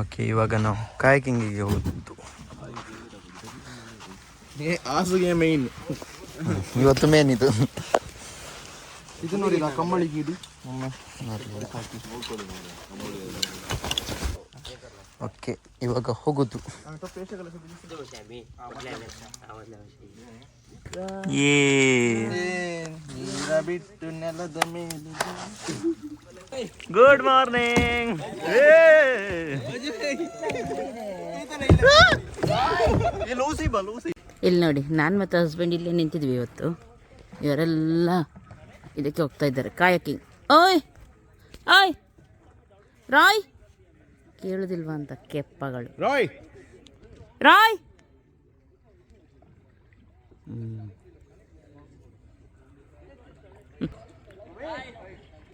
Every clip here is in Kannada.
ಓಕೆ ಇವಾಗ ನಾವು ಕಾಯಕಿಂಗಿಗೆ ಹೋಗುದು ಹಾಸಿಗೆ ಮೇನ್ ಇವತ್ತು ಮೇನ್ ಇದು. ಇದು ನೋಡಿ ಕಂಬಳಿ ಗಿಡಿ ಓಕೆ ಇವಾಗ ಹೋಗುದು. ಏ ಬಿಟ್ಟು ನೆಲದ ಮೇಲೆ ಗುಡ್ ಮಾರ್ನಿಂಗ್ ಇಲ್ಲಿ ನೋಡಿ ನಾನು ಮತ್ತು ಹಸ್ಬೆಂಡ್ ಇಲ್ಲೇ ನಿಂತಿದ್ವಿ ಇವತ್ತು. ಇವರೆಲ್ಲ ಇದಕ್ಕೆ ಹೋಗ್ತಾ ಇದ್ದಾರೆ ಕಾಯಕಿಂಗ್ ಓಯ್ ಓಯ್ ರಾಯ್. ಕೇಳುದಿಲ್ವಾ ಅಂತ ಕೆಪ್ಪಗಳು. ರಾಯ್. ರಾಯ್.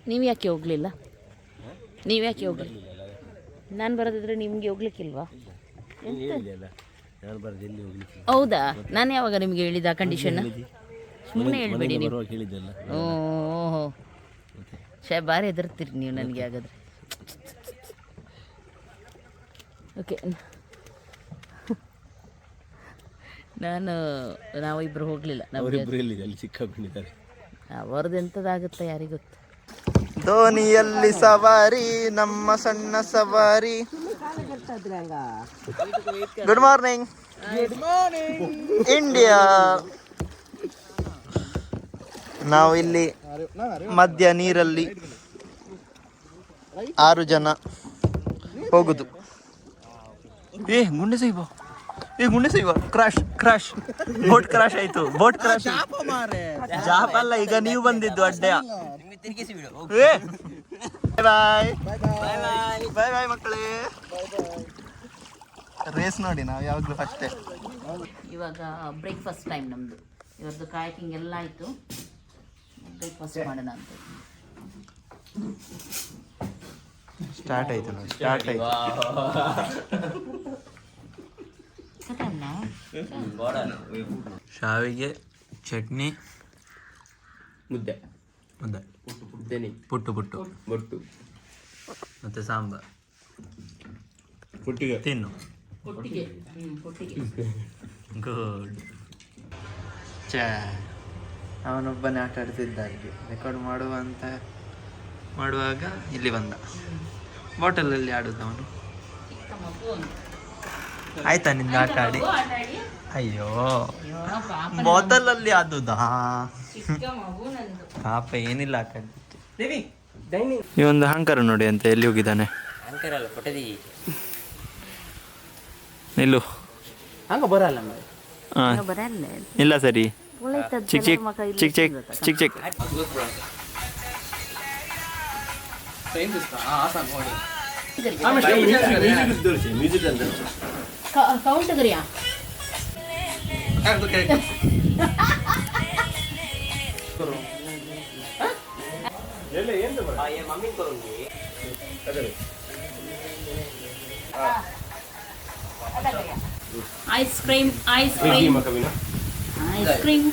ನೀವು ಯಾಕೆ ಹೋಗಲಿಲ್ಲ? ನೀವು ಯಾಕೆ ಹೋಗ್ಲಿಲ್ಲ? ನಾನು ಬರೋದಿದ್ರೆ ನಿಮಗೆ ಹೋಗ್ಲಿಕ್ಕಿಲ್ವಾ? ಹೌದಾ? ನಾನು ಯಾವಾಗ ನಿಮಗೆ ಹೇಳಿದ ಕಂಡೀಷನ್ ಸುಮ್ಮನೆ ಹೇಳ್ಬೇಡಿ ನೀವು. ಓಹೋ. ಶೇ ಭಾರಿ ಎದುರ್ತೀರಿ ನೀವು ನನಗೆ ಹಾಗಾದ್ರೆ. ಓಕೆ. ನಾನು ನಾವಿಬ್ಬರು ಹೋಗಲಿಲ್ಲ. ನಮಗೆ ಅಲ್ಲಿ ಸಿಕ್ಕಾಕೊಂಡಿದ್ದಾರೆ ಅವ್ರದ್ದು ಎಂಥದ್ದಾಗುತ್ತೆ ಯಾರಿಗೆ ಗೊತ್ತು ದೋಣಿಯಲ್ಲಿ ಸವಾರಿ ನಮ್ಮ ಸಣ್ಣ ಸವಾರಿ. ಗುಡ್ ಮಾರ್ನಿಂಗ್ ಇಂಡಿಯಾ ನಾವು ಇಲ್ಲಿ ಮಧ್ಯ ನೀರಲ್ಲಿ ಆರು ಜನ ಹೋಗುದು. ಏ ಗುಂಡೆ ಸೈಬ. ಏ ಗುಂಡೆ ಸೈಬ. ಕ್ರಾಶ್ ಕ್ರಾಶ್ ಬೋಟ್ ಕ್ರಾಶ್ ಆಯ್ತು. ಬೋಟ್ ಕ್ರಾಶ್ ಜಾಪ ಅಲ್ಲ ಈಗ ನೀವು ಬಂದಿದ್ದು ಅಡ್ಡ. ಬಾಯ್ ಬಾಯ್ ಬಾಯ್ ಬಾಯ್ ಮಕ್ಕಳೇ. ರೇಸ್ ನೋಡಿ ನಾವು ಯಾವಾಗಲೂ ಫಸ್ಟೇ ಇವಾಗ ಬ್ರೇಕ್ಫಾಸ್ಟ್ ಟೈಮ್ ನಮ್ಮದು ಇವತ್ತು ಕಾಯಕಿಂಗ್ ಎಲ್ಲ ಆಯಿತು. ಬ್ರೇಕ್ಫಾಸ್ಟ್ ಮಾಡೋಣ ಅಂತ. ಸ್ಟಾರ್ಟ್ ಆಯ್ತು ನೋಡಿ ಸ್ಟಾರ್ಟ್ ಆಯ್ತು? ಶಾವಿಗೆ ಚಟ್ನಿ ಮುದ್ದೆ. ಮುದ್ದೆ. ಪುಟ್ಟು ಪುಟ್ಟು. ಬೊಟ್ಟು. ಮತ್ತೆ ಸಾಂಬಾರ್. ಪುಟ್ಟಿಗೆ. ತಿನ್ನು. ಕೊಟ್ಟಿಗೆ ಗುಡ್ ಚಾ ಅವನೊಬ್ಬನೇ ಆಟ ಆಡ್ತಿದ್ದ ಅಲ್ಲಿ ರೆಕಾರ್ಡ್ ಮಾಡುವ ಅಂತ ಮಾಡುವಾಗ ಇಲ್ಲಿ ಬಂದ. ಬಾಟಲಲ್ಲಿ ಆಡುದು ಅವನು ಆಯ್ತಾ ನಿಂದ ಆಟ ಆಡಿ. ಅಯ್ಯೋ. ಬಾಟಲ್ ಅಲ್ಲಿ ಬಾಟಲಲ್ಲಿ ಆದುದಾ ಚಿಕ್ಕ ಮಗು ನಂದು. ಪಾಪ ಏನಿಲ್ಲ ಈ ಒಂದು ಅಹಂಕಾರ ನೋಡಿ ಅಂತ ಎಲ್ಲಿ ಹೋಗಿದ್ದಾನೆ? ನಿಲ್ಲು. ಹಂಗ ಬರಲ್ಲ ಹಾ. ಬರಲ್ಲ ಇಲ್ಲ. ಸರಿ. ಚಿಕ್ ಚಿಕ್ ಚಿಕ್ ಚಿಕ್ ಚಿಕ್ ಚಿಕ್. Music ice cream ice cream. Ice cream.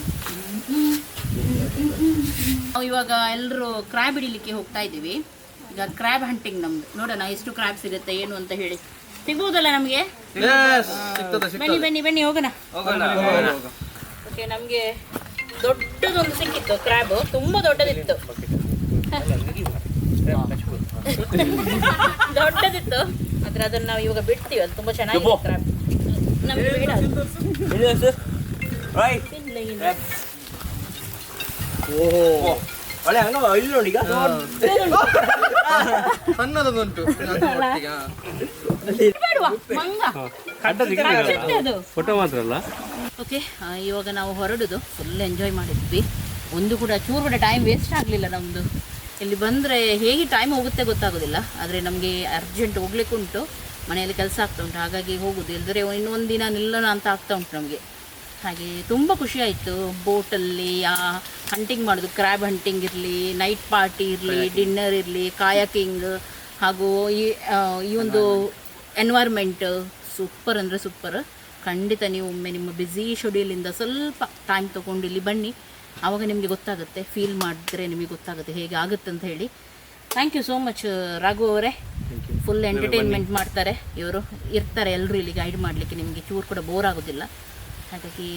ನಾವು ಇವಾಗ ಎಲ್ಲರೂ ಕ್ರ್ಯಾಬ್ ಹಿಡಿಲಿಕ್ಕೆ ಹೋಗ್ತಾ ಇದ್ದೀವಿ. ಈಗ ಕ್ರ್ಯಾಬ್ ಹಂಟಿಂಗ್ ನಮ್ದು. ನೋಡೋಣ ಎಷ್ಟು ಕ್ರ್ಯಾಬ್ ಸಿಗುತ್ತೆ ಏನು ಅಂತ ಹೇಳಿ. ಸಿಗ್ಬೋದಲ್ಲ ನಮಗೆ? ಬನ್ನಿ ಬನ್ನಿ ಬನ್ನಿ ಹೋಗೋಣ. ಓಕೆ ನಮಗೆ ದೊಡ್ಡದೊಂದು ಸಿಕ್ಕಿತ್ತು ಕ್ರ್ಯಾಬ್ ತುಂಬ ದೊಡ್ಡದಿತ್ತು. ದೊಡ್ಡದಿತ್ತು ಆದ್ರೆ ಅದನ್ನ ನಾವು ಇವಾಗ ಬಿಡ್ತೀವಿ. ಅದು ತುಂಬಾ ಚೆನ್ನಾಗಿದೆ ಕ್ರ್ಯಾಬ್ ನಮಗೆ ಬೇಡ ಅದು. ಇಲ್ಲ, ಇಲ್ಲ. ಒಳ್ಳೆ ಹಂಗ ಇಲ್ಲಿ ನೋಡಿ ಈಗ. ಸಣ್ಣದೊಂದುಂಟು. ಫೋಟೋ ಮಾತ್ರ ಅಲ್ಲ? ಓಕೆ ಇವಾಗ ನಾವು ಹೊರಡುದು. ಫುಲ್ ಎಂಜಾಯ್ ಮಾಡಿದ್ವಿ. ಒಂದು ಕೂಡ ಚೂರು ಕೂಡ ಟೈಮ್ ವೇಸ್ಟ್ ಆಗಲಿಲ್ಲ ನಮ್ಮದು ಇಲ್ಲಿ ಬಂದರೆ ಹೇಗೆ ಟೈಮ್ ಹೋಗುತ್ತೆ ಗೊತ್ತಾಗೋದಿಲ್ಲ. ಆದರೆ ನಮಗೆ ಅರ್ಜೆಂಟ್ ಹೋಗ್ಲಿಕ್ಕೆ ಉಂಟು. ಮನೆಯಲ್ಲಿ ಕೆಲಸ ಆಗ್ತಾ ಉಂಟು. ಹಾಗಾಗಿ ಹೋಗುದು. ಇಲ್ಲದ್ರೆ ಇನ್ನೊಂದು ದಿನ ನಿಲ್ಲೋಣ ಅಂತ ಆಗ್ತಾ ಉಂಟು ನಮಗೆ. ಹಾಗೆ ತುಂಬ ಖುಷಿ ಆಯಿತು. ಬೋಟಲ್ಲಿ ಆ ಹಂಟಿಂಗ್ ಮಾಡೋದು. ಕ್ರ್ಯಾಬ್ ಹಂಟಿಂಗ್ ಇರಲಿ ನೈಟ್ ಪಾರ್ಟಿ ಇರಲಿ ಡಿನ್ನರ್ ಇರಲಿ ಕಾಯಕಿಂಗ್ ಹಾಗೂ ಈ ಈ ಒಂದು ಎನ್ವೈರ್ಮೆಂಟ್ ಸೂಪರ್ ಅಂದರೆ ಸೂಪರ್ ಖಂಡಿತ ನೀವು ಒಮ್ಮೆ ನಿಮ್ಮ ಬ್ಯುಸಿ ಶೆಡ್ಯೂಲಿಂದ ಸ್ವಲ್ಪ ಟೈಮ್ ತೊಗೊಂಡು ಇಲ್ಲಿ ಬನ್ನಿ. ಆವಾಗ ನಿಮಗೆ ಗೊತ್ತಾಗುತ್ತೆ ಫೀಲ್ ಮಾಡಿದ್ರೆ ನಿಮಗೆ ಗೊತ್ತಾಗುತ್ತೆ ಹೇಗೆ ಆಗುತ್ತೆ ಅಂತ ಹೇಳಿ. Thank you so much Raghu ಅವರೇ. ಫುಲ್ ಎಂಟರ್ಟೈನ್ಮೆಂಟ್ ಮಾಡ್ತಾರೆ. ಇವರು ಇರ್ತಾರೆ ಎಲ್ಲರೂ ಇಲ್ಲಿ ಗೈಡ್ ಮಾಡಲಿಕ್ಕೆ ನಿಮಗೆ ಚೂರು ಕೂಡ ಬೋರ್ ಆಗೋದಿಲ್ಲ. ಹಾಗಾಗಿ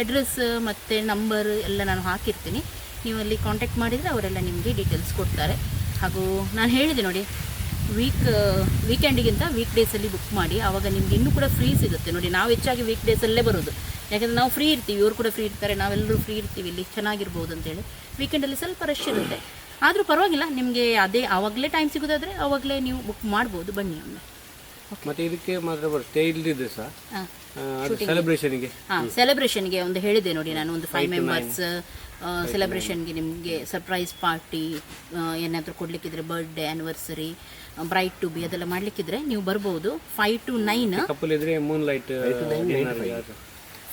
ಅಡ್ರೆಸ್ ಮತ್ತು ನಂಬರ್ ಎಲ್ಲ ನಾನು ಹಾಕಿರ್ತೀನಿ. ನೀವು ಅಲ್ಲಿ ಕಾಂಟ್ಯಾಕ್ಟ್ ಮಾಡಿದರೆ ಅವರೆಲ್ಲ ನಿಮಗೆ ಡೀಟೇಲ್ಸ್ ಕೊಡ್ತಾರೆ. ಹಾಗೂ ನಾನು ಹೇಳಿದೆ ನೋಡಿ ವೀಕ್ ವೀಕೆಂಡಿಗಿಂತ ವೀಕ್ ಡೇಸಲ್ಲಿ ಬುಕ್ ಮಾಡಿ, ಆವಾಗ ನಿಮ್ಗೆ ಇನ್ನೂ ಕೂಡ ಫ್ರೀ ಸಿಗುತ್ತೆ. ನೋಡಿ, ನಾವು ಹೆಚ್ಚಾಗಿ ವೀಕ್ ಡೇಸಲ್ಲೇ ಬರೋದು. ಯಾಕಂದರೆ ನಾವು ಫ್ರೀ ಇರ್ತೀವಿ, ಇವರು ಕೂಡ ಫ್ರೀ ಇರ್ತಾರೆ, ನಾವೆಲ್ಲರೂ ಫ್ರೀ ಇರ್ತೀವಿ ಇಲ್ಲಿ, ಚೆನ್ನಾಗಿರ್ಬೋದು ಅಂತೇಳಿ. ವೀಕೆಂಡಲ್ಲಿ ಸ್ವಲ್ಪ ರಶ್ ಇರುತ್ತೆ. ಆದರೂ ಪರವಾಗಿಲ್ಲ, ನಿಮಗೆ ಅದೇ ಆವಾಗಲೇ ಟೈಮ್ ಸಿಗೋದಾದರೆ, ಆವಾಗಲೇ ನೀವು ಬುಕ್ ಮಾಡ್ಬೋದು, ಬನ್ನಿ ಒಮ್ಮೆ. ಮತ್ತೆ ಇದಕ್ಕೆ ಮಾತ್ರ ಬರುತ್ತೆ ಇಲ್ದಿದ್ರೆ ಸಹ. ಸೆಲೆಬ್ರೇಷನ್ಗೆ ಸೆಲೆಬ್ರೇಷನ್ಗೆ ಒಂದು ಹೇಳಿದೆ ನೋಡಿ ನಾನು ಒಂದು ಫೈವ್ ಮೆಂಬರ್ಸ್ ಸೆಲೆಬ್ರೇಷನ್ಗೆ ನಿಮಗೆ ಸರ್ಪ್ರೈಸ್ ಪಾರ್ಟಿ ಏನಾದರೂ ಕೊಡಲಿಕ್ಕಿದ್ರೆ birthday anniversary bride to be ಅದೆಲ್ಲ ಮಾಡಲಿಕ್ಕಿದ್ರೆ ನೀವು ಬರ್ಬೋದು. ಫೈವ್ ಟು ನೈನ್ ಕಪಲ್ ಇದ್ರೆ moonlight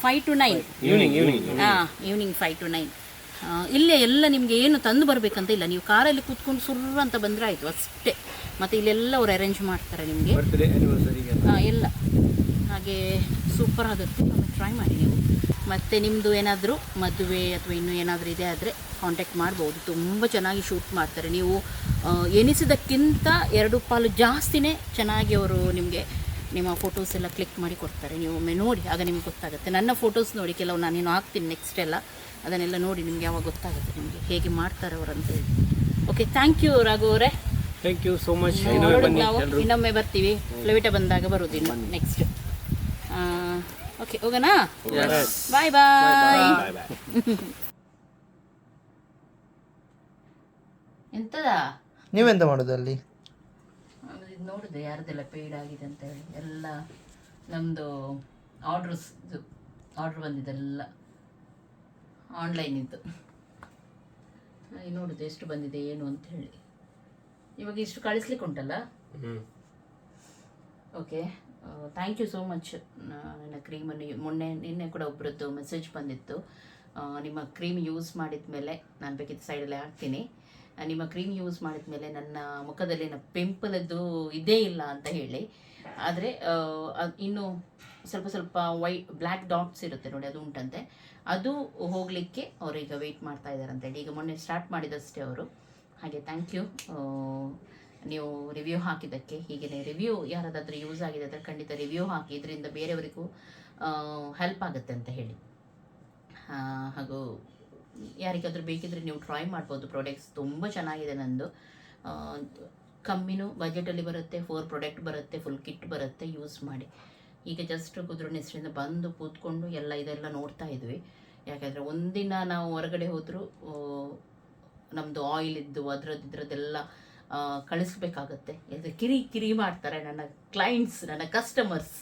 five to nine evening evening ಹಾಂ ಈವ್ನಿಂಗ್ ಫೈವ್ ಟು ನೈನ್ ಇಲ್ಲೇ ಎಲ್ಲ ನಿಮಗೆ ಏನು ತಂದು ಬರಬೇಕಂತ ಇಲ್ಲ. ನೀವು ಕಾರಲ್ಲಿ ಕೂತ್ಕೊಂಡು ಸುರ್ರ ಅಂತ ಬಂದರೆ ಆಯಿತು ಅಷ್ಟೇ. ಮತ್ತು ಇಲ್ಲೆಲ್ಲ ಅವ್ರು ಅರೇಂಜ್ ಮಾಡ್ತಾರೆ ನಿಮಗೆ. ಎಲ್ಲ. ಹಾಗೆ ಸೂಪರ್ ಆಗುತ್ತೆ. ಒಮ್ಮೆ ಟ್ರೈ ಮಾಡಿ ನೀವು. ಮತ್ತು ನಿಮ್ಮದು ಏನಾದರೂ ಮದುವೆ ಅಥವಾ ಇನ್ನೂ ಏನಾದರೂ ಇದೆ ಆದರೆ ಕಾಂಟ್ಯಾಕ್ಟ್ ಮಾಡ್ಬೋದು. ತುಂಬ ಚೆನ್ನಾಗಿ ಶೂಟ್ ಮಾಡ್ತಾರೆ. ನೀವು ಎನಿಸಿದಕ್ಕಿಂತ ಎರಡು ಪಾಲು ಜಾಸ್ತಿನೇ ಚೆನ್ನಾಗಿ ಅವರು ನಿಮಗೆ ನಿಮ್ಮ ಫೋಟೋಸ್ ಎಲ್ಲ ಕ್ಲಿಕ್ ಮಾಡಿ ಕೊಡ್ತಾರೆ. ನೀವು ಒಮ್ಮೆ ನೋಡಿ ಆಗ ನಿಮ್ಗೆ ಗೊತ್ತಾಗುತ್ತೆ. ನನ್ನ ಫೋಟೋಸ್ ನೋಡಿ ಕೆಲವು ನಾನೇನು ಹಾಕ್ತೀನಿ ನೆಕ್ಸ್ಟ್ ಎಲ್ಲ. ಅದನ್ನೆಲ್ಲ ನೋಡಿ ನಿಮಗೆ ಯಾವಾಗ ಗೊತ್ತಾಗುತ್ತೆ ನಿಮಗೆ ಹೇಗೆ ಮಾಡ್ತಾರೆ ಅವರು ಅಂತೇಳಿ ಓಕೆ ಥ್ಯಾಂಕ್ ಯು ರಾಘು ಅವರೇ. ಥ್ಯಾಂಕ್ ಯು ಸೋ ಮಚ್ ನೋಡೋದು ನಾವು ಇನ್ನೊಮ್ಮೆ ಬರ್ತೀವಿ. ಲವಿಟ ಬಂದಾಗ ಬರುದು ಇನ್ನು ನೆಕ್ಸ್ಟ್ ಓಕೆ ಹೋಗೋಣ? ಬಾಯ್ ಬಾಯ್ ಎಂತದ? ನೀವೆಂತ ಮಾಡೋದು ಅಲ್ಲಿ? ಇದು ನೋಡಿದೆ ಯಾರ್ದೆಲ್ಲ ಪೇಯ್ಡ್ ಆಗಿದೆ ಅಂತ ಹೇಳಿ. ಎಲ್ಲ ನಮ್ದು ಆರ್ಡರ್ಸ್ ಆರ್ಡರ್ ಆರ್ಡ್ರ್ ಬಂದಿದ್ದೆಲ್ಲ ಆನ್ಲೈನ್ ಇದ್ದು. ನೋಡಿದೆ ಎಷ್ಟು ಬಂದಿದೆ ಏನು ಅಂತ ಹೇಳಿ. ಇವಾಗ ಇಷ್ಟು ಕಳಿಸ್ಲಿಕ್ಕೆ ಉಂಟಲ್ಲ? Okay thank you so much ನನ್ನ ಕ್ರೀಮನ್ನು ಮೊನ್ನೆ ನಿನ್ನೆ ಕೂಡ ಒಬ್ಬರದ್ದು ಮೆಸೇಜ್ ಬಂದಿತ್ತು. ನಿಮ್ಮ ಕ್ರೀಮ್ ಯೂಸ್ ಮಾಡಿದ ಮೇಲೆ ನಾನು ಬೇಕಿದ್ದ ಸೈಡಲ್ಲೇ ಹಾಕ್ತೀನಿ. ನಿಮ್ಮ ಕ್ರೀಮ್ ಯೂಸ್ ಮಾಡಿದ ಮೇಲೆ ನನ್ನ ಮುಖದಲ್ಲಿನ ಪಿಂಪಲದ್ದು ಇದೇ ಇಲ್ಲ ಅಂತ ಹೇಳಿ. ಆದರೆ ಇನ್ನು ಸ್ವಲ್ಪ ಸ್ವಲ್ಪ ವೈ ಬ್ಲ್ಯಾಕ್ ಡಾಟ್ಸ್ ಇರುತ್ತೆ ನೋಡಿ ಅದು ಉಂಟಂತೆ. ಅದು ಹೋಗಲಿಕ್ಕೆ ಅವರೀಗ ವೆಯ್ಟ್ ಮಾಡ್ತಾ ಇದ್ದಾರೆ ಅಂತೇಳಿ ಈಗ ಮೊನ್ನೆ ಸ್ಟಾರ್ಟ್ ಮಾಡಿದಷ್ಟೇ ಅವರು. ಹಾಗೆ ಥ್ಯಾಂಕ್ ಯು ನೀವು ರಿವ್ಯೂ ಹಾಕಿದ್ದಕ್ಕೆ ಹೀಗೆ ರಿವ್ಯೂ ಯಾರದಾದ್ರೂ ಯೂಸ್ ಆಗಿದೆ ಅಂದರೆ ಖಂಡಿತ ರಿವ್ಯೂ ಹಾಕಿ, ಇದರಿಂದ ಬೇರೆಯವರಿಗೂ ಹೆಲ್ಪ್ ಆಗುತ್ತೆ ಅಂತ ಹೇಳಿ. ಹಾಗೂ ಯಾರಿಗಾದರೂ ಬೇಕಿದ್ರೆ ನೀವು ಟ್ರೈ ಮಾಡ್ಬೋದು ಪ್ರಾಡಕ್ಟ್ಸ್ ತುಂಬ ಚೆನ್ನಾಗಿದೆ ನಂದು. ಕಮ್ಮಿನೂ ಬಜೆಟಲ್ಲಿ ಬರುತ್ತೆ ಫೋರ್ ಪ್ರಾಡಕ್ಟ್ ಬರುತ್ತೆ ಫುಲ್ ಕಿಟ್ ಬರುತ್ತೆ ಯೂಸ್ ಮಾಡಿ. ಈಗ ಜಸ್ಟ್ ಕುದುರೆನೆಸ್ರಿಂದ ಬಂದು ಕೂತ್ಕೊಂಡು ಎಲ್ಲ ಇದೆಲ್ಲ ನೋಡ್ತಾ ಇದ್ವಿ. ಯಾಕಂದರೆ ಒಂದಿನ ನಾವು ಹೊರಗಡೆ ಹೋದರೂ ನಮ್ಮದು ಆಯಿಲ್ ಇದ್ದು ಅದ್ರದ್ದು ಇದ್ರದ್ದೆಲ್ಲ ಕಳಿಸ್ಬೇಕಾಗತ್ತೆ. ಇದು ಕಿರಿ ಕಿರಿ ಮಾಡ್ತಾರೆ ನನ್ನ ಕ್ಲೈಂಟ್ಸ್ ನನ್ನ ಕಸ್ಟಮರ್ಸ್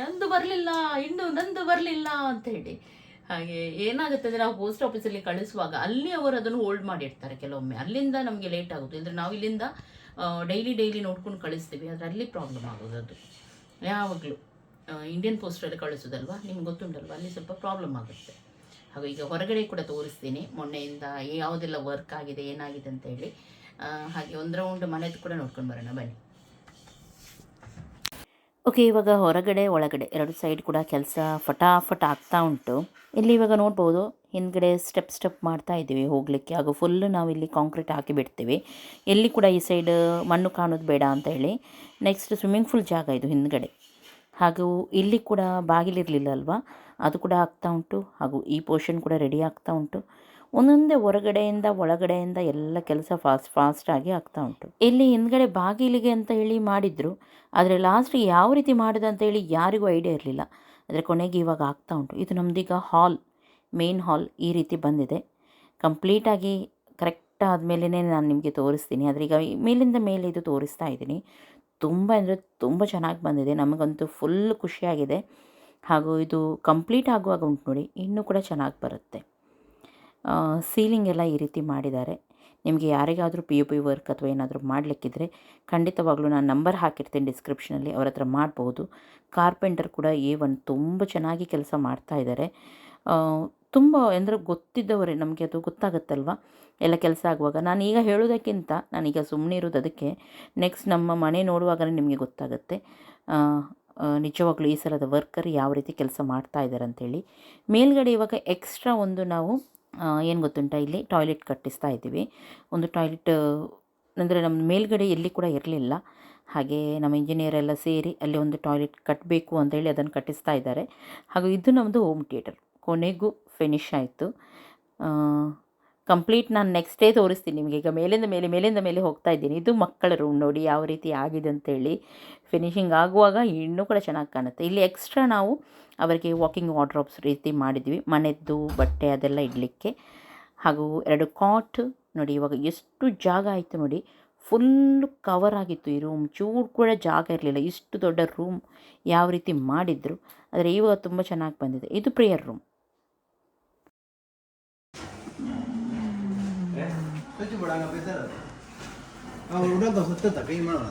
ಎಂದು ಬರಲಿಲ್ಲ, ಇನ್ನು ನಂದು ಬರಲಿಲ್ಲ ಅಂತ ಹೇಳಿ. ಹಾಗೆ ಏನಾಗುತ್ತೆ ಅಂದರೆ ನಾವು ಪೋಸ್ಟ್ ಆಫೀಸಲ್ಲಿ ಕಳಿಸುವಾಗ ಅಲ್ಲಿ ಅವರು ಅದನ್ನು ಹೋಲ್ಡ್ ಮಾಡಿರ್ತಾರೆ ಕೆಲವೊಮ್ಮೆ. ಅಲ್ಲಿಂದ ನಮಗೆ ಲೇಟ್ ಆಗುತ್ತೆ ಅಂದರೆ ನಾವು ಇಲ್ಲಿಂದ ಡೈಲಿ ಡೈಲಿ ನೋಡ್ಕೊಂಡು ಕಳಿಸ್ತೀವಿ. ಆದರೆ ಅಲ್ಲಿ ಪ್ರಾಬ್ಲಮ್ ಆಗೋದು ಅದು. ಯಾವಾಗಲೂ ಇಂಡಿಯನ್ ಪೋಸ್ಟಲ್ಲಿ ಕಳಿಸೋದಲ್ವಾ? ನಿಮ್ಗೆ ಗೊತ್ತುಂಟಲ್ವಾ? ಅಲ್ಲಿ ಸ್ವಲ್ಪ ಪ್ರಾಬ್ಲಮ್ ಆಗುತ್ತೆ. ಹಾಗೂ ಈಗ ಹೊರಗಡೆ ಕೂಡ ತೋರಿಸ್ತೀನಿ. ಮೊನ್ನೆಯಿಂದ ಯಾವುದೆಲ್ಲ ವರ್ಕ್ ಆಗಿದೆ, ಏನಾಗಿದೆ ಅಂತ ಹೇಳಿ. ಹಾಗೆ ಒಂದು ರೌಂಡ್ ಮನೆದು ಕೂಡ ನೋಡ್ಕೊಂಡು ಬರೋಣ. ಬನ್ನಿ. ಓಕೆ ಇವಾಗ ಹೊರಗಡೆ, ಒಳಗಡೆ ಎರಡು ಸೈಡ್ ಕೂಡ ಕೆಲಸ ಫಟಾಫಟ್ ಆಗ್ತಾ ಉಂಟು. ಇಲ್ಲಿ ಇವಾಗ ನೋಡ್ಬೋದು, ಹಿಂದ್ಗಡೆ ಸ್ಟೆಪ್ ಸ್ಟೆಪ್ ಮಾಡ್ತಾ ಇದ್ದೀವಿ ಹೋಗಲಿಕ್ಕೆ. ಹಾಗೂ ಫುಲ್ಲು ನಾವು ಇಲ್ಲಿ ಕಾಂಕ್ರೀಟ್ ಹಾಕಿ ಬಿಡ್ತೀವಿ. ಎಲ್ಲಿ ಕೂಡ ಈ ಸೈಡ್ ಮಣ್ಣು ಕಾಣೋದು ಬೇಡ ಅಂತ ಹೇಳಿ. ನೆಕ್ಸ್ಟ್ ಸ್ವಿಮ್ಮಿಂಗ್ ಫುಲ್ ಜಾಗ ಇದು ಹಿಂದ್ಗಡೆ. ಹಾಗೂ ಇಲ್ಲಿ ಕೂಡ ಬಾಗಿಲಿರಲಿಲ್ಲ ಅಲ್ವಾ? ಅದು ಕೂಡ ಆಗ್ತಾ ಉಂಟು. ಹಾಗೂ ಈ ಪೋರ್ಷನ್ ಕೂಡ ರೆಡಿ ಆಗ್ತಾ ಉಂಟು. ಒಂದೊಂದೇ ಹೊರಗಡೆಯಿಂದ, ಒಳಗಡೆಯಿಂದ ಎಲ್ಲ ಕೆಲಸ ಫಾಸ್ಟ್ ಫಾಸ್ಟಾಗಿ ಆಗ್ತಾ ಉಂಟು. ಇಲ್ಲಿ ಹಿಂದ್ಗಡೆ ಬಾಗಿಲಿಗೆ ಅಂತ ಹೇಳಿ ಮಾಡಿದ್ರು. ಆದರೆ ಲಾಸ್ಟಿಗೆ ಯಾವ ರೀತಿ ಮಾಡಿದೆ ಅಂತ ಹೇಳಿ ಯಾರಿಗೂ ಐಡಿಯಾ ಇರಲಿಲ್ಲ. ಆದರೆ ಕೊನೆಗೆ ಇವಾಗ ಆಗ್ತಾ ಉಂಟು. ಇದು ನಮ್ದೀಗ ಹಾಲ್ ಮೇನ್ ಹಾಲ್ ಈ ರೀತಿ ಬಂದಿದೆ. ಕಂಪ್ಲೀಟಾಗಿ ಕರೆಕ್ಟ್ ಆದಮೇಲೆ ನಾನು ನಿಮಗೆ ತೋರಿಸ್ತೀನಿ. ಆದರೆ ಈಗ ಮೇಲಿಂದ ಮೇಲೆ ಇದು ತೋರಿಸ್ತಾ ಇದ್ದೀನಿ. ತುಂಬ ಅಂದರೆ ತುಂಬ ಚೆನ್ನಾಗಿ ಬಂದಿದೆ. ನಮಗಂತೂ ಫುಲ್ ಖುಷಿಯಾಗಿದೆ. ಹಾಗೂ ಇದು ಕಂಪ್ಲೀಟ್ ಆಗುವಾಗ ಉಂಟು ನೋಡಿ, ಇನ್ನೂ ಕೂಡ ಚೆನ್ನಾಗಿ ಬರುತ್ತೆ. ಸೀಲಿಂಗ್ ಎಲ್ಲ ಈ ರೀತಿ ಮಾಡಿದ್ದಾರೆ. ನಿಮಗೆ ಯಾರಿಗಾದರೂ ಪಿ ಯು ಪಿ ವರ್ಕ್ ಅಥವಾ ಏನಾದರೂ ಮಾಡಲಿಕ್ಕಿದ್ರೆ ಖಂಡಿತವಾಗ್ಲೂ ನಾನು ನಂಬರ್ ಹಾಕಿರ್ತೀನಿ ಡಿಸ್ಕ್ರಿಪ್ಷನಲ್ಲಿ ಅವ್ರ ಹತ್ರ ಮಾಡ್ಬೋದು. ಕಾರ್ಪೆಂಟರ್ ಕೂಡ ಎ ಒನ್ ತುಂಬ ಚೆನ್ನಾಗಿ ಕೆಲಸ ಮಾಡ್ತಾ ಇದ್ದಾರೆ ತುಂಬ ಅಂದರೆ ಗೊತ್ತಿದ್ದವರೇ, ನಮಗೆ ಅದು ಗೊತ್ತಾಗುತ್ತಲ್ವ? ಎಲ್ಲ ಕೆಲಸ ಆಗುವಾಗ. ನಾನು ಈಗ ಹೇಳೋದಕ್ಕಿಂತ ನಾನೀಗ ಸುಮ್ಮನೆ ಇರೋದು ಅದಕ್ಕೆ ನೆಕ್ಸ್ಟ್ ನಮ್ಮ ಮನೆ ನೋಡುವಾಗಲೇ ನಿಮಗೆ ಗೊತ್ತಾಗುತ್ತೆ. ನಿಜವಾಗ್ಲೂ ಈ ಸಲದ ವರ್ಕರ್ ಯಾವ ರೀತಿ ಕೆಲಸ ಮಾಡ್ತಾ ಇದ್ದಾರೆ ಅಂತೇಳಿ. ಮೇಲ್ಗಡೆ ಇವಾಗ ಎಕ್ಸ್ಟ್ರಾ ಒಂದು ನಾವು ಏನು ಗೊತ್ತುಂಟ? ಇಲ್ಲಿ ಟಾಯ್ಲೆಟ್ ಕಟ್ಟಿಸ್ತಾ ಇದ್ದೀವಿ. ಒಂದು ಟಾಯ್ಲೆಟ್, ಅಂದರೆ ನಮ್ಮ ಮೇಲ್ಗಡೆ ಎಲ್ಲಿ ಕೂಡ ಇರಲಿಲ್ಲ. ಹಾಗೆ ನಮ್ಮ ಇಂಜಿನಿಯರ್ ಎಲ್ಲ ಸೇರಿ ಅಲ್ಲಿ ಒಂದು ಟಾಯ್ಲೆಟ್ ಕಟ್ಟಬೇಕು ಅಂತೇಳಿ ಅದನ್ನು ಕಟ್ಟಿಸ್ತಾ ಇದ್ದಾರೆ. ಹಾಗೂ ಇದು ನಮ್ಮದು ಹೋಮ್ ಥಿಯೇಟರ್ ಕೊನೆಗೂ ಫಿನಿಶ್ ಆಯಿತು. ಕಂಪ್ಲೀಟ್ ನಾನು ನೆಕ್ಸ್ಟ್ ಡೇ ತೋರಿಸ್ತೀನಿ ನಿಮಗೆ. ಈಗ ಮೇಲಿಂದ ಮೇಲೆ ಮೇಲಿಂದ ಮೇಲೆ ಹೋಗ್ತಾ ಇದ್ದೀನಿ. ಇದು ಮಕ್ಕಳ ರೂಮ್ ನೋಡಿ ಯಾವ ರೀತಿ ಆಗಿದೆ ಅಂತೇಳಿ. ಫಿನಿಶಿಂಗ್ ಆಗುವಾಗ ಇನ್ನೂ ಕೂಡ ಚೆನ್ನಾಗಿ ಕಾಣುತ್ತೆ. ಇಲ್ಲಿ ಎಕ್ಸ್ಟ್ರಾ ನಾವು ಅವರಿಗೆ ವಾಕಿಂಗ್ ವಾರ್ಡ್ರೋಬ್ಸ್ ರೀತಿ ಮಾಡಿದ್ವಿ. ಮನೆದ್ದು, ಬಟ್ಟೆ ಅದೆಲ್ಲ ಇಡಲಿಕ್ಕೆ. ಹಾಗೂ ಎರಡು ಕಾಟ್ ನೋಡಿ ಇವಾಗ ಎಷ್ಟು ಜಾಗ ಆಯಿತು ನೋಡಿ. ಫುಲ್ಲು ಕವರ್ ಆಗಿತ್ತು ಈ ರೂಮ್ ಚೂರು ಕೂಡ ಜಾಗ ಇರಲಿಲ್ಲ. ಇಷ್ಟು ದೊಡ್ಡ ರೂಮ್ ಯಾವ ರೀತಿ ಮಾಡಿದ್ರು. ಆದರೆ ಇವಾಗ ತುಂಬ ಚೆನ್ನಾಗಿ ಬಂದಿದೆ. ಇದು ಪ್ರೇಯರ್ ರೂಮ್ ಉಡಂತ ಸುತ್ತ ಕೈ ಮಾಡೋಣ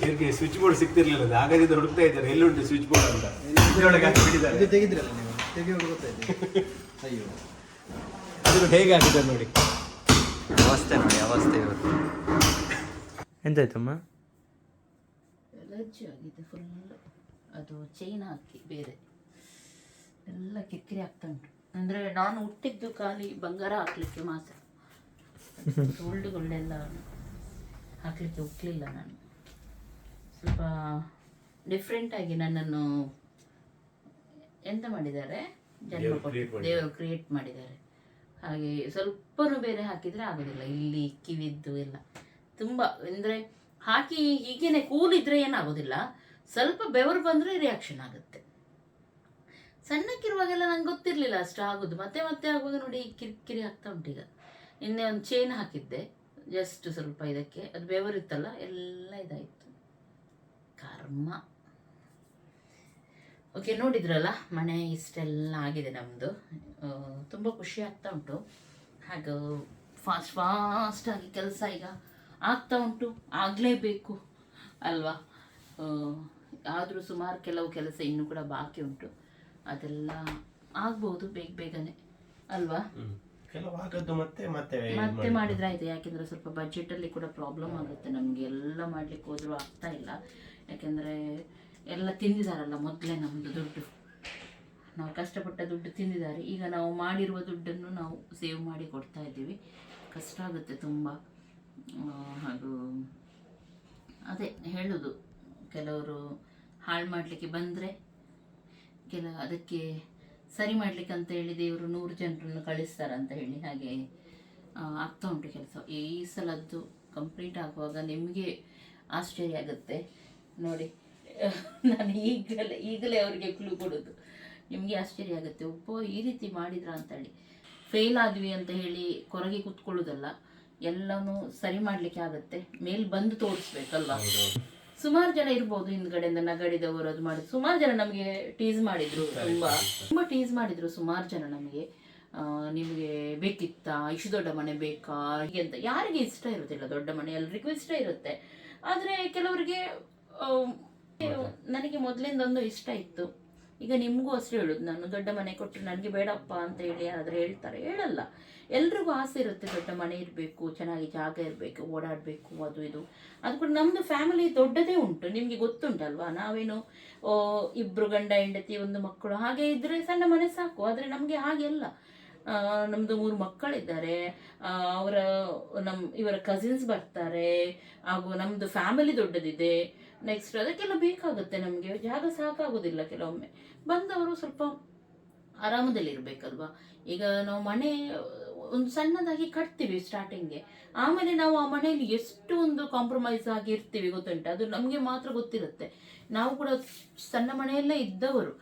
ಇವ್ರಿಗೆ ಸ್ವಿಚ್ ಬೋರ್ಡ್ ಸಿಗ್ತಿರ್ಲಿಲ್ಲ ಹಾಗಾದ್ರೆ ಹುಡುಕ್ತಾ ಇದ್ದಾರೆ ಎಲ್ಲುಂಟು ಸ್ವಿಚ್ ಬೋರ್ಡ್ ಅಂತ ಇದ್ರೊಳಗೆ ಹಾಕಿಬಿಟ್ಟಿದ್ದಾರೆ ಇದು ತೆಗಿದ್ರಲ್ಲ ನೀವು? ತೆಗಿಯೋದು ಗೊತ್ತಾಯ್ತು. ಅಯ್ಯೋ. ಅದು ಹೇಗೆ ಆಗಿದೆ ನೋಡಿ? ಅವಸ್ಥೆ ನೋಡಿ ಅವಸ್ಥೆ ಇವರು ಎಂತಾಯ್ತಮ್ಮ? ಎಲರ್ಜಿ ಆಗಿದೆ ಫುಲ್ ಅದು ಚೈನ್ ಹಾಕಿ ಬೇರೆ. ಎಲ್ಲ ಕಿರಿಕಿರಿ ಆಗ್ತಾ ಉಂಟು. ಅಂದರೆ ನಾನು ಹುಟ್ಟಿದ್ದು ಖಾಲಿ ಬಂಗಾರ ಹಾಕ್ಲಿಕ್ಕೆ ಮಾತ್ರ. ಗೋಲ್ಡ್ಗಳೆಲ್ಲ ಹಾಕ್ಲಿಕ್ಕೆ ಒಪ್ಪಲಿಲ್ಲ ನಾನು. ಸ್ವಲ್ಪ ಡಿಫ್ರೆಂಟಾಗಿ ನನ್ನನ್ನು ಎಂತ ಮಾಡಿದ್ದಾರೆ? ಜನ್ಮ ದೇವ್ರು ಕೊಟ್ಟು ದೇವರು ಕ್ರಿಯೇಟ್ ಮಾಡಿದ್ದಾರೆ. ಹಾಗೆ ಸ್ವಲ್ಪನೂ ಬೇರೆ ಹಾಕಿದರೆ ಆಗೋದಿಲ್ಲ. ಇಲ್ಲಿ ಕಿವಿದ್ದು ಎಲ್ಲ. ತುಂಬ ಅಂದರೆ ಹಾಕಿ ಹೀಗೇನೆ ಕೂಲಿದ್ರೆ ಏನಾಗೋದಿಲ್ಲ. ಸ್ವಲ್ಪ ಬೆವರು ಬಂದರೆ ರಿಯಾಕ್ಷನ್ ಆಗುತ್ತೆ. ಸಣ್ಣಕ್ಕಿರುವಾಗೆಲ್ಲ ನಂಗೆ ಗೊತ್ತಿರಲಿಲ್ಲ ಅಷ್ಟು ಆಗೋದು. ಮತ್ತೆ ಮತ್ತೆ ಆಗುವಾಗ ನೋಡಿ ಕಿರಿಕಿರಿ ಆಗ್ತಾ ಉಂಟು ಈಗ. ನಿನ್ನೆ ಒಂದು ಚೈನ್ ಹಾಕಿದ್ದೆ ಜಸ್ಟ್ ಸ್ವಲ್ಪ ಇದಕ್ಕೆ, ಅದು ಬೆವರಿತ್ತಲ್ಲ ಎಲ್ಲ ಇದಾಯಿತು. ಕರ್ಮ. ಓಕೆ ನೋಡಿದ್ರಲ್ಲ ಮನೆ ಇಷ್ಟೆಲ್ಲ ಆಗಿದೆ ನಮ್ಮದು ತುಂಬ ಖುಷಿ ಆಗ್ತಾ ಉಂಟು. ಹಾಗೂ ಫಾಸ್ಟ್ ಫಾಸ್ಟಾಗಿ ಕೆಲಸ ಈಗ ಆಗ್ತಾ ಉಂಟು. ಆಗಲೇಬೇಕು ಅಲ್ವಾ? ಆದರೂ ಸುಮಾರು ಕೆಲವು ಕೆಲಸ ಇನ್ನೂ ಕೂಡ ಬಾಕಿ ಉಂಟು. ಅದೆಲ್ಲ ಆಗ್ಬೋದು ಬೇಗ ಬೇಗನೆ, ಅಲ್ವಾ? ಕೆಲವು ಹಾಕದ್ದು ಮತ್ತೆ ಮತ್ತೆ ಮತ್ತೆ ಮಾಡಿದ್ರೆ. ಆಯ್ತು ಯಾಕೆಂದ್ರೆ ಸ್ವಲ್ಪ ಬಜೆಟ್ ಅಲ್ಲಿ ಕೂಡ ಪ್ರಾಬ್ಲಮ್ ಆಗುತ್ತೆ ನಮ್ಗೆ. ಎಲ್ಲ ಮಾಡ್ಲಿಕ್ಕೆ ಹೋದ್ರು ಆಗ್ತಾ ಇಲ್ಲ. ಯಾಕೆಂದ್ರೆ ಎಲ್ಲ ತಿಂದಿದಾರಲ್ಲ ಮೊದಲೇ ನಮ್ದು ದುಡ್ಡು. ನಾವು ಕಷ್ಟಪಟ್ಟ ದುಡ್ಡು ತಿಂದಿದ್ದಾರೆ. ಈಗ ನಾವು ಮಾಡಿರುವ ದುಡ್ಡನ್ನು ನಾವು ಸೇವ್ ಮಾಡಿ ಕೊಡ್ತಾ ಇದ್ದೀವಿ. ಕಷ್ಟ ಆಗುತ್ತೆ ತುಂಬ. ಹಾಗೂ ಅದೇ ಹೇಳೋದು. ಕೆಲವರು ಹಾಳು ಮಾಡಲಿಕ್ಕೆ ಬಂದರೆ ಕೆಲ ಅದಕ್ಕೆ ಸರಿ ಮಾಡ್ಲಿಕ್ಕೆ ಅಂತ ಹೇಳಿ ದೇವರು ನೂರು ಜನರನ್ನು ಕಳಿಸ್ತಾರಂತ ಹೇಳಿ ಹಾಗೆ ಆಗ್ತಾ ಉಂಟು ಕೆಲಸ. ಈ ಸಲದ್ದು ಕಂಪ್ಲೀಟ್ ಆಗುವಾಗ ನಿಮಗೆ ಆಶ್ಚರ್ಯ ಆಗುತ್ತೆ. ನೋಡಿ, ನಾನು ಈಗಲೇ ಈಗಲೇ ಅವರಿಗೆ ಕ್ಲೂ ಕೊಡೋದು. ನಿಮಗೆ ಆಶ್ಚರ್ಯ ಆಗುತ್ತೆ. ಒಬ್ಬ ಈ ರೀತಿ ಮಾಡಿದ್ರ ಅಂತೇಳಿ ಫೇಲ್ ಆದ್ವಿ ಅಂತ ಹೇಳಿ ಕೊರಗೆ ಕೂತ್ಕೊಳ್ಳೋದಲ್ಲ, ಎಲ್ಲನೂ ಸರಿ ಮಾಡ್ಲಿಕ್ಕೆ ಆಗುತ್ತೆ. ಮೇಲ್ ಬಂದು ತೋರಿಸ್ಬೇಕಲ್ವಾ? ಸುಮಾರು ಜನ ಇರ್ಬೋದು ಹಿಂದ್ಗಡೆಯಿಂದ ನಗಡಿದವರು ಅದು ಮಾಡಿದ್ರು. ಸುಮಾರು ಜನ ನಮಗೆ ಟೀಸ್ ಮಾಡಿದ್ರು ತುಂಬಾ. ತುಂಬಾ ಟೀಸ್ ಮಾಡಿದ್ರು ಸುಮಾರು ಜನ ನಮಗೆ. ನಿಮಗೆ ಬೇಕಿತ್ತಾ? ಇಷ್ಟು ದೊಡ್ಡ ಮನೆ ಬೇಕಾ? ಹೀಗೆ ಅಂತ. ಯಾರಿಗೆ ಇಷ್ಟ ಇರುತ್ತಿಲ್ಲ ದೊಡ್ಡ ಮನೆ ಎಲ್ರಿಗೂ ಇಷ್ಟ ಇರುತ್ತೆ. ಆದ್ರೆ ಕೆಲವರಿಗೆ ನನಗೆ ಮೊದಲಿಂದ ಒಂದು ಇಷ್ಟ ಇತ್ತು. ಈಗ ನಿಮಗೂ ಅಷ್ಟೇ ಹೇಳುದು ನಾನು ದೊಡ್ಡ ಮನೆ ಕೊಟ್ಟರೆ ನನಗೆ ಬೇಡಪ್ಪ ಅಂತ ಹೇಳಿ ಆದರೆ ಹೇಳ್ತಾರೆ. ಹೇಳಲ್ಲ. ಎಲ್ರಿಗೂ ಆಸೆ ಇರುತ್ತೆ ದೊಡ್ಡ ಮನೆ ಇರಬೇಕು, ಚೆನ್ನಾಗಿ ಜಾಗ ಇರಬೇಕು, ಓಡಾಡಬೇಕು, ಅದು ಇದು. ಅದು ಕೂಡ ನಮ್ಮದು ಫ್ಯಾಮಿಲಿ ದೊಡ್ಡದೇ ಉಂಟು, ನಿಮಗೆ ಗೊತ್ತುಂಟಲ್ವಾ? ನಾವೇನು ಇಬ್ಬರು ಗಂಡ, ಹೆಂಡತಿ, ಒಂದು ಮಕ್ಕಳು, ಹಾಗೆ ಇದ್ದರೆ ಸಣ್ಣ ಮನೆ ಸಾಕು, ಆದರೆ ನಮಗೆ ಹಾಗೆ ಅಲ್ಲ. ನಮ್ಮದು ಮೂರು ಮಕ್ಕಳಿದ್ದಾರೆ ಅವರ ನಮ್ಮ ಇವರ ಕಸಿನ್ಸ್ ಬರ್ತಾರೆ, ಹಾಗೂ ನಮ್ಮದು ಫ್ಯಾಮಿಲಿ ದೊಡ್ಡದಿದೆ. ನೆಕ್ಸ್ಟ್ ಅದಕ್ಕೆಲ್ಲ ಬೇಕಾಗುತ್ತೆ ನಮಗೆ, ಜಾಗ ಸಾಕಾಗೋದಿಲ್ಲ ಕೆಲವೊಮ್ಮೆ. ಬಂದವರು ಸ್ವಲ್ಪ ಆರಾಮದಲ್ಲಿ ಇರಬೇಕಲ್ವಾ ಈಗ ನಾವು ಮನೆ ಒಂದು ಸಣ್ಣದಾಗಿ ಕಟ್ತೀವಿ ಸ್ಟಾರ್ಟಿಂಗ್ಗೆ ಆಮೇಲೆ ನಾವು ಆ ಮನೆಯಲ್ಲಿ ಎಷ್ಟು ಒಂದು ಕಾಂಪ್ರಮೈಸ್ ಆಗಿ ಇರ್ತೀವಿ ಗೊತ್ತುಂಟು? ಅದು ನಮಗೆ ಮಾತ್ರ ಗೊತ್ತಿರುತ್ತೆ. ನಾವು ಕೂಡ ಸಣ್ಣ ಮನೆಯಲ್ಲೇ ಇದ್ದವರು.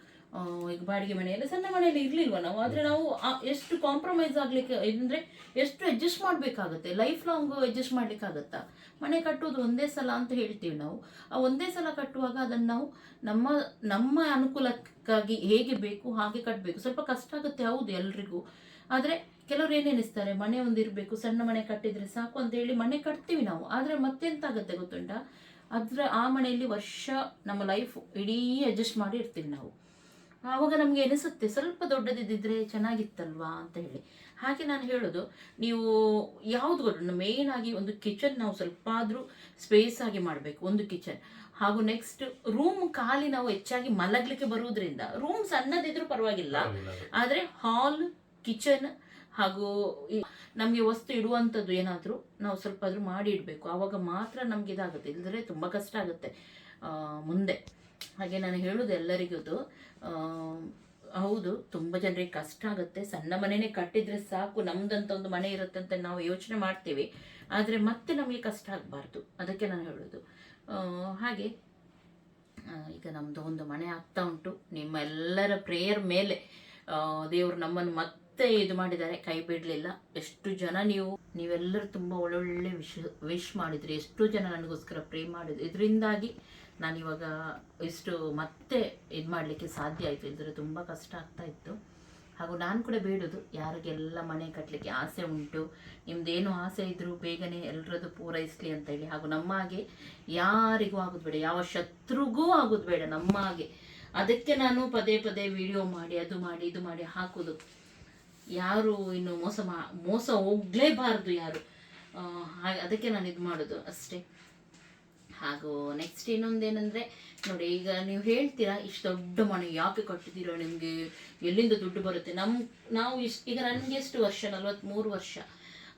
ಈಗ ಬಾಡಿಗೆ ಮನೆಯಲ್ಲಿ ಸಣ್ಣ ಮನೆಯಲ್ಲಿ ಇರ್ಲಿಲ್ವ ನಾವು? ಆದ್ರೆ ನಾವು ಎಷ್ಟು ಕಾಂಪ್ರಮೈಸ್ ಆಗ್ಲಿಕ್ಕೆ ಅಂದ್ರೆ ಎಷ್ಟು ಅಡ್ಜಸ್ಟ್ ಮಾಡಬೇಕಾಗುತ್ತೆ? ಲೈಫ್ ಲಾಂಗ್ ಅಡ್ಜಸ್ಟ್ ಮಾಡಲಿಕ್ಕಾಗತ್ತಾ? ಮನೆ ಕಟ್ಟೋದು ಒಂದೇ ಸಲ ಅಂತ ಹೇಳ್ತೀವಿ ನಾವು. ಆ ಒಂದೇ ಸಲ ಕಟ್ಟುವಾಗ ಅದನ್ನು ನಾವು ನಮ್ಮ ನಮ್ಮ ಅನುಕೂಲಕ್ಕಾಗಿ ಹೇಗೆ ಬೇಕು ಹಾಗೆ ಕಟ್ಟಬೇಕು. ಸ್ವಲ್ಪ ಕಷ್ಟ ಆಗುತ್ತೆ ಹೌದು ಎಲ್ರಿಗೂ. ಆದರೆ ಕೆಲವ್ರು ಏನೇನಿಸ್ತಾರೆ ಮನೆ ಒಂದು ಇರಬೇಕು ಸಣ್ಣ ಮನೆ ಕಟ್ಟಿದ್ರೆ ಸಾಕು ಅಂತ ಹೇಳಿ ಮನೆ ಕಟ್ತೀವಿ ನಾವು. ಆದರೆ ಮತ್ತೆಂತಾಗುತ್ತೆ ಗೊತ್ತುಂಟ? ಅದರ ಆ ಮನೆಯಲ್ಲಿ ವರ್ಷ ನಮ್ಮ ಲೈಫ್ ಇಡೀ ಅಡ್ಜಸ್ಟ್ ಮಾಡಿ ಇರ್ತೀವಿ ನಾವು. ಆವಾಗ ನಮಗೆ ಅನಿಸುತ್ತೆ ಸ್ವಲ್ಪ ದೊಡ್ಡದಿದ್ದರೆ ಚೆನ್ನಾಗಿತ್ತಲ್ವಾ ಅಂತ ಹೇಳಿ. ಹಾಗೆ ನಾನು ಹೇಳೋದು ನೀವು ಯಾವುದು ಗೊತ್ತು ಮೇನ್ ಆಗಿ ಒಂದು ಕಿಚನ್ ನಾವು ಸ್ವಲ್ಪ ಆದರೂ ಸ್ಪೇಸ್ ಆಗಿ ಮಾಡಬೇಕು ಒಂದು ಕಿಚನ್ ಹಾಗೂ ನೆಕ್ಸ್ಟ್ ರೂಮ್ ಖಾಲಿ ನಾವು ಹೆಚ್ಚಾಗಿ ಮಲಗಲಿಕ್ಕೆ ಬರುವುದರಿಂದ ರೂಮ್ ಸಣ್ಣದಿದ್ರೂ ಪರವಾಗಿಲ್ಲ. ಆದರೆ ಹಾಲ್ ಕಿಚನ್ ಹಾಗೂ ನಮಗೆ ವಸ್ತು ಇಡುವಂಥದ್ದು ಏನಾದರೂ ನಾವು ಸ್ವಲ್ಪ ಆದರೂ ಮಾಡಿ ಇಡಬೇಕು. ಆವಾಗ ಮಾತ್ರ ನಮ್ಗೆ ಇದಾಗುತ್ತೆ. ಇಲ್ಲದ್ರೆ ತುಂಬ ಕಷ್ಟ ಆಗುತ್ತೆ ಮುಂದೆ. ಹಾಗೆ ನಾನು ಹೇಳೋದು ಎಲ್ಲರಿಗೂ ಹೌದು, ತುಂಬ ಜನರಿಗೆ ಕಷ್ಟ ಆಗುತ್ತೆ. ಸಣ್ಣ ಮನೆನೇ ಕಟ್ಟಿದ್ರೆ ಸಾಕು. ನಮ್ದಂತ ಒಂದು ಮನೆ ಇರುತ್ತೆ ಅಂತ ನಾವು ಯೋಚನೆ ಮಾಡ್ತೀವಿ. ಆದರೆ ಮತ್ತೆ ನಮಗೆ ಕಷ್ಟ ಆಗಬಾರ್ದು. ಅದಕ್ಕೆ ನಾನು ಹೇಳೋದು. ಹಾಗೆ ಈಗ ನಮ್ಮದು ಒಂದು ಮನೆ ಆಗ್ತಾ ಉಂಟು. ನಿಮ್ಮ ಎಲ್ಲರ ಪ್ರೇಯರ್ ಮೇಲೆ ದೇವರು ನಮ್ಮನ್ನು ಮತ್ತೆ ಇದು ಮಾಡಿದ್ದಾರೆ, ಕೈ ಬಿಡಲಿಲ್ಲ. ಎಷ್ಟು ಜನ ನೀವು, ನೀವೆಲ್ಲರೂ ತುಂಬ ಒಳ್ಳೊಳ್ಳೆ ವಿಶ್ ವಿಶ್ ಮಾಡಿದ್ರಿ. ಎಷ್ಟು ಜನ ನನಗೋಸ್ಕರ ಪ್ರೇ ಮಾಡಿದ್ರು ಇದರಿಂದಾಗಿ ಇವಾಗ ಇಷ್ಟು ಮತ್ತೆ ಇದು ಮಾಡಲಿಕ್ಕೆ ಸಾಧ್ಯ ಆಯಿತು. ಇದ್ರೆ ತುಂಬ ಕಷ್ಟ ಆಗ್ತಾ ಇತ್ತು. ಹಾಗೂ ನಾನು ಕೂಡ ಬೇಡೋದು. ಯಾರಿಗೆಲ್ಲ ಮನೆ ಕಟ್ಟಲಿಕ್ಕೆ ಆಸೆ ಉಂಟು, ನಿಮ್ದೇನು ಆಸೆ ಇದ್ರೂ ಬೇಗನೆ ಎಲ್ಲರದ್ದು ಪೂರೈಸಲಿ ಅಂತ ಹೇಳಿ. ಹಾಗೂ ನಮ್ಮ ಹಾಗೆ ಯಾರಿಗೂ ಆಗೋದು ಬೇಡ. ಯಾವ ಶತ್ರುಗೂ ಆಗೋದು ಬೇಡ ನಮ್ಮ ಹಾಗೆ. ಅದಕ್ಕೆ ನಾನು ಪದೇ ಪದೇ ವಿಡಿಯೋ ಮಾಡಿ, ಅದು ಮಾಡಿ, ಇದು ಮಾಡಿ ಹಾಕೋದು. ಯಾರು ಇನ್ನು ಮೋಸ ಮಾ, ಮೋಸ ಹೋಗಲೇಬಾರ್ದು ಯಾರು. ಹಾಗೆ ಅದಕ್ಕೆ ನಾನು ಇದು ಮಾಡೋದು ಅಷ್ಟೇ. ಹಾಗೂ ನೆಕ್ಸ್ಟ್ ಇನ್ನೊಂದೇನೆಂದರೆ, ನೋಡಿ ಈಗ ನೀವು ಹೇಳ್ತೀರಾ, ಇಷ್ಟು ದೊಡ್ಡ ಮನೆ ಯಾಕೆ ಕಟ್ಟಿದ್ದೀರೋ ನಿಮಗೆ, ಎಲ್ಲಿಂದ ದುಡ್ಡು ಬರುತ್ತೆ? ನಮ್ಮ ನಾವು ಇಷ್ಟು, ಈಗ ನನಗೆ ಎಷ್ಟು ವರ್ಷ? ನಲ್ವತ್ತ್ಮೂರು ವರ್ಷ.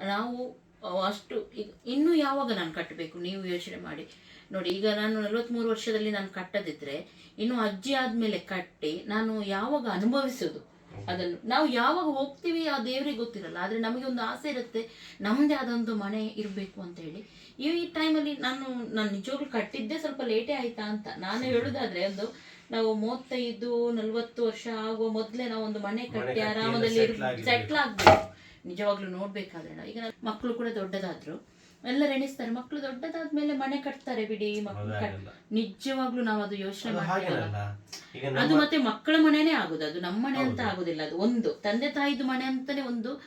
ನಾವು ಅಷ್ಟು, ಈಗ ಇನ್ನೂ ಯಾವಾಗ ನಾನು ಕಟ್ಟಬೇಕು? ನೀವು ಯೋಚನೆ ಮಾಡಿ. ನೋಡಿ, ಈಗ ನಾನು ನಲ್ವತ್ತ್ಮೂರು ವರ್ಷದಲ್ಲಿ ನಾನು ಕಟ್ಟದಿದ್ರೆ, ಇನ್ನು ಅಜ್ಜಿ ಆದಮೇಲೆ ಕಟ್ಟಿ, ನಾನು ಯಾವಾಗ ಅನುಭವಿಸೋದು? ಅದನ್ನು. ನಾವು ಯಾವಾಗ ಹೋಗ್ತೀವಿ ಆ ದೇವರಿಗೆ ಗೊತ್ತಿರಲ್ಲ ಆದರೆ ನಮಗೆ ಒಂದು ಆಸೆ ಇರುತ್ತೆ ನಮ್ಮದೇ ಆದೊಂದು ಮನೆ ಇರಬೇಕು ಅಂತ ಹೇಳಿ. ಈ ಟೈಮಲ್ಲಿ ನಾನು ನಾನು ನಿಜವಾಗ್ಲೂ ಕಟ್ಟಿದ್ದೆ ಸ್ವಲ್ಪ ಲೇಟೇ ಆಯ್ತಾ ಅಂತ. ನಾನು ಹೇಳೋದಾದ್ರೆ ಒಂದು ನಾವು ಮೂವತ್ತೈದು ನಲ್ವತ್ತು ವರ್ಷ ಆಗುವ ಮೊದಲೇ ನಾವು ಒಂದು ಮನೆ ಕಟ್ಟಿ ಆರಾಮದಲ್ಲಿ ಸೆಟ್ಲ್ ಆಗ್ಬೇಕು. ನಿಜವಾಗ್ಲೂ ನೋಡ್ಬೇಕಾದ್ರೆ. ಈಗ ಮಕ್ಕಳು ಕೂಡ ದೊಡ್ಡದಾದ್ರು. ಎಲ್ಲರೂ ಎಣಿಸ್ತಾರೆ ಮಕ್ಕಳು ದೊಡ್ಡದಾದ್ಮೇಲೆ ಮನೆ ಕಟ್ತಾರೆ ಬಿಡಿ ಮಕ್ಕಳು ಕಟ್ ನಿಜವಾಗ್ಲೂ ನಾವು ಅದು ಯೋಚನೆ ಮಾಡ್ತೀವಲ್ಲ ಹಾಗೇನಲ್ಲ. ಈಗ ಅದು ಮತ್ತೆ ಮಕ್ಕಳ ಮನೆನೇ ಆಗುದು. ಅದು ನಮ್ಮ ಮನೆ ಅಂತ ಆಗುದಿಲ್ಲ. ಅದು ಒಂದು. ತಂದೆ ತಾಯಿದು ಮನೆ ಅಂತಾನೆ ಒಂದು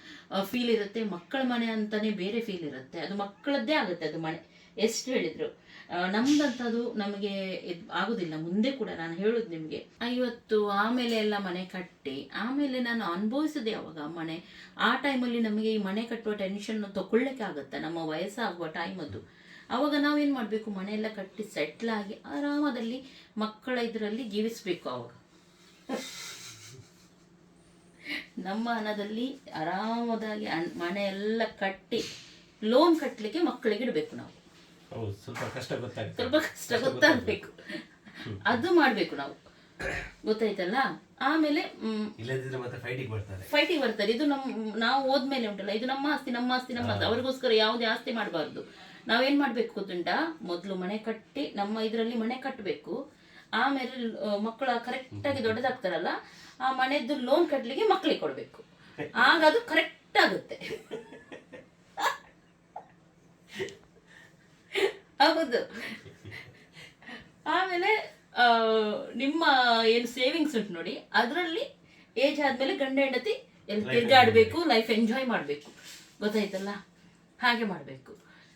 ಫೀಲ್ ಇರುತ್ತೆ. ಮಕ್ಕಳ ಮನೆ ಅಂತಾನೆ ಬೇರೆ ಫೀಲ್ ಇರುತ್ತೆ. ಅದು ಮಕ್ಕಳದ್ದೇ ಆಗುತ್ತೆ ಅದು ಮನೆ. ಎಷ್ಟು ಹೇಳಿದ್ರು. ಆ, ನಮ್ದಂತದು ನಮಗೆ ಆಗೋದಿಲ್ಲ. ಮುಂದೆ ಕೂಡ ನಾನು ಹೇಳುದು ನಿಮಗೆ. ಇವತ್ತು ಆಮೇಲೆ ಎಲ್ಲ ಮನೆ ಕಟ್ಟಿ ಆಮೇಲೆ ನಾನು ಅನುಭವಿಸಿದೆ ಅವಾಗ ಮನೆ. ಆ ಟೈಮಲ್ಲಿ ನಮಗೆ ಈ ಮನೆ ಕಟ್ಟುವ ಟೆನ್ಷನ್ ತಗೊಳ್ಳಕ್ಕೆ ಆಗುತ್ತೆ? ನಮ್ಮ ವಯಸ್ಸಾಗುವ ಟೈಮ್ ಅದು. ಅವಾಗ ನಾವೇನು ಮಾಡಬೇಕು? ಮನೆಯೆಲ್ಲ ಕಟ್ಟಿ ಸೆಟ್ಲಾಗಿ ಆರಾಮದಲ್ಲಿ ಮಕ್ಕಳ ಇದರಲ್ಲಿ ಜೀವಿಸಬೇಕು ಅವಾಗ. ನಮ್ಮ ಹಣದಲ್ಲಿ ಆರಾಮದಾಗಿ ಮನೆಯೆಲ್ಲ ಕಟ್ಟಿ ಲೋನ್ ಕಟ್ಟಲಿಕ್ಕೆ ಮಕ್ಕಳಿಗೆ ಇಡಬೇಕು ನಾವು. ಹೌದು ಸ್ವಲ್ಪ ಕಷ್ಟ ಗೊತ್ತಾಗ್ತದೆ ಸ್ವಲ್ಪ ಕಷ್ಟ ಗೊತ್ತಾಗಬೇಕು. ಅದು ಮಾಡಬೇಕು ನಾವು. ಗೊತ್ತಾಯ್ತಲ್ಲ? ಆಮೇಲೆ ಇಲ್ಲದಿದ್ರೆ ಮತ್ತೆ ಫೈಟಿಗೆ ಬರ್ತಾರೆ. ಫೈಟಿಂಗ್ ಬರ್ತಾರೆ. ಇದು ನಮ್ಮ ನಾವು ಹೋದ್ಮೇಲೆ ಉಂಟಲ್ಲ ಇದು ನಮ್ಮ ಆಸ್ತಿ ನಮ್ಮ ಆಸ್ತಿ ನಮ್ಮ ಆಸ್ತಿ. ಅವ್ರಿಗೋಸ್ಕರ ಯಾವುದೇ ಆಸ್ತಿ ಮಾಡಬಾರ್ದು. ನಾವೇನ್ ಮಾಡ್ಬೇಕು ಗೊತ್ತುಂಟಾ? ಮೊದಲು ಮನೆ ಕಟ್ಟಿ ನಮ್ಮ ಇದರಲ್ಲಿ ಮನೆ ಕಟ್ಟಬೇಕು ಆಮೇಲೆ ಮಕ್ಕಳ ಮಕ್ಕಳು ಕರೆಕ್ಟಾಗಿ ದೊಡ್ಡದಾಗ್ತಾರಲ್ಲ ಆ ಮನೆದು ಲೋನ್ ಕಟ್ಟಲಿಕ್ಕೆ ಮಕ್ಕಳಿಗೆ ಕೊಡಬೇಕು. ಆಗ ಅದು ಕರೆಕ್ಟ್ ಆಗುತ್ತೆ. ಹೌದು. ಆಮೇಲೆ ನಿಮ್ಮ ಏನು ಸೇವಿಂಗ್ಸ್ ಉಂಟು ನೋಡಿ ಅದರಲ್ಲಿ ಏಜ್ ಆದಮೇಲೆ ಗಂಡ ಹೆಂಡತಿ ಎಲ್ಲಿ ತಿರ್ಗಾಡ್ಬೇಕು ಲೈಫ್ ಎಂಜಾಯ್ ಮಾಡಬೇಕು. ಗೊತ್ತಾಯ್ತಲ್ಲ? ಹಾಗೆ ಮಾಡಬೇಕು.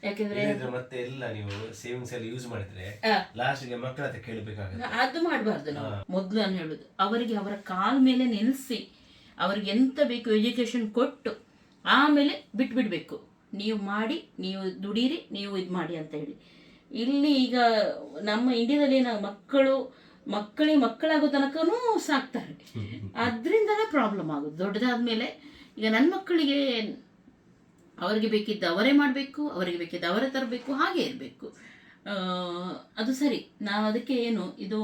ಯಾಕೆಂದ್ರೆ ಮತ್ತೆ ಎಲ್ಲ ನೀವು ಸೇವಿಂಗ್ಸ್ ಎಲ್ಲ ಯೂಸ್ ಮಾಡಿದ್ರೆ ಲಾಸ್ಟ್ಗೆ ಮಕ್ಕಳ ಹತ್ರ ಕೇಳಬೇಕಾಗುತ್ತೆ. ಅದು ಮಾಡಬಾರ್ದು ನಾವು. ಮೊದಲು ನಾನು ಹೇಳುದು ಅವರಿಗೆ ಅವರ ಕಾಲ್ ಮೇಲೆ ನಿಲ್ಲಿಸಿ ಅವ್ರಿಗೆ ಎಂತ ಬೇಕು ಎಜುಕೇಶನ್ ಕೊಟ್ಟು ಆಮೇಲೆ ಬಿಟ್ಬಿಡ್ಬೇಕು. ನೀವು ಮಾಡಿ ನೀವು ದುಡೀರಿ ನೀವು ಇದು ಮಾಡಿ ಅಂತ ಹೇಳಿ. ಇಲ್ಲಿ ಈಗ ನಮ್ಮ ಇಂಡಿಯಾದಲ್ಲಿ ನಾವು ಮಕ್ಕಳು ಮಕ್ಕಳಿಗೆ ಮಕ್ಕಳಾಗೋ ತನಕನೂ ಸಾಕ್ತಾರೆ. ಅದರಿಂದನೇ ಪ್ರಾಬ್ಲಮ್ ಆಗೋದು. ದೊಡ್ಡದಾದ್ಮೇಲೆ ಈಗ ನನ್ನ ಮಕ್ಕಳಿಗೆ ಅವರಿಗೆ ಬೇಕಿದ್ದ ಅವರೇ ಮಾಡಬೇಕು ಅವರಿಗೆ ಬೇಕಿದ್ದ ಅವರೇ ತರಬೇಕು ಹಾಗೆ ಇರಬೇಕು. ಅದು ಸರಿ. ನಾವು ಅದಕ್ಕೆ ಏನು ಇದು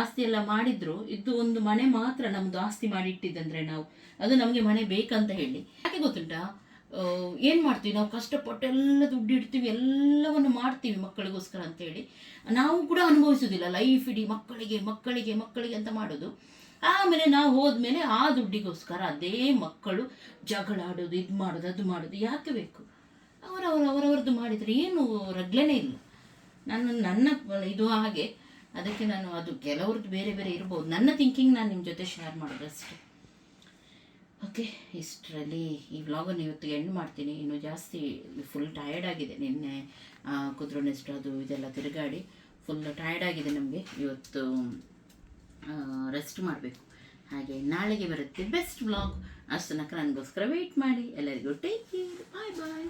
ಆಸ್ತಿ ಎಲ್ಲ ಮಾಡಿದ್ರು ಇದು ಒಂದು ಮನೆ ಮಾತ್ರ ನಮ್ಮದು ಆಸ್ತಿ ಮಾಡಿ ಇಟ್ಟಿದ್ದಂದ್ರೆ ನಾವು ಅದು ನಮಗೆ ಮನೆ ಬೇಕಂತ ಹೇಳಿ. ಯಾಕೆ ಗೊತ್ತುಂಟಾ? ಏನ್ ಮಾಡ್ತೀವಿ? ನಾವು ಕಷ್ಟಪಟ್ಟು ಎಲ್ಲ ದುಡ್ಡು ಇಡ್ತೀವಿ, ಎಲ್ಲವನ್ನು ಮಾಡ್ತೀವಿ ಮಕ್ಕಳಿಗೋಸ್ಕರ ಅಂತೇಳಿ. ನಾವು ಕೂಡ ಅನುಭವಿಸೋದಿಲ್ಲ ಲೈಫ್ ಇಡೀ ಮಕ್ಕಳಿಗೆ ಮಕ್ಕಳಿಗೆ ಮಕ್ಕಳಿಗೆ ಅಂತ ಮಾಡೋದು. ಆಮೇಲೆ ನಾವು ಹೋದ್ಮೇಲೆ ಆ ದುಡ್ಡಿಗೋಸ್ಕರ ಅದೇ ಮಕ್ಕಳು ಜಗಳ ಆಡೋದು, ಇದು ಮಾಡೋದು, ಅದು ಮಾಡೋದು ಯಾಕೆ ಬೇಕು? ಅವರವರು ಅವರವರದ್ದು ಮಾಡಿದರೆ ಏನು ರಗ್ಲೇನೇ ಇಲ್ಲ. ನನ್ನ ನನ್ನ ಇದು ಹಾಗೆ. ಅದಕ್ಕೆ ನಾನು, ಅದು ಕೆಲವ್ರದ್ದು ಬೇರೆ ಬೇರೆ ಇರ್ಬೋದು. ನನ್ನ ಥಿಂಕಿಂಗ್ ನಾನು ನಿಮ್ಮ ಜೊತೆ ಶೇರ್ ಮಾಡೋದು ಅಷ್ಟೇ ಓಕೆ, ಇಷ್ಟರಲ್ಲಿ ಈ ವ್ಲಾಗನ್ನು ಇವತ್ತು ಎಂಡ್ ಮಾಡ್ತೀನಿ. ಇನ್ನು ಜಾಸ್ತಿ ಫುಲ್ ಟಯರ್ಡ್ ಆಗಿದೆ. ನಿನ್ನೆ ಕುದ್ರೋನೆಸ್ಟ್ ಅದು ಇದೆಲ್ಲ ತಿರುಗಾಡಿ ಫುಲ್ ಟಯರ್ಡ್ ಆಗಿದೆ ನಮಗೆ. ಇವತ್ತು ರೆಸ್ಟ್ ಮಾಡಬೇಕು. ಹಾಗೆ ನಾಳೆಗೆ ಬರುತ್ತೆ ಬೆಸ್ಟ್ ವ್ಲಾಗ್ ಅಷ್ಟು ತನಕ ನನಗೋಸ್ಕರ ವೆಯ್ಟ್ ಮಾಡಿ. ಎಲ್ಲರಿಗೂ ಟೇಕ್ ಕೇರ್ ಬಾಯ್ ಬಾಯ್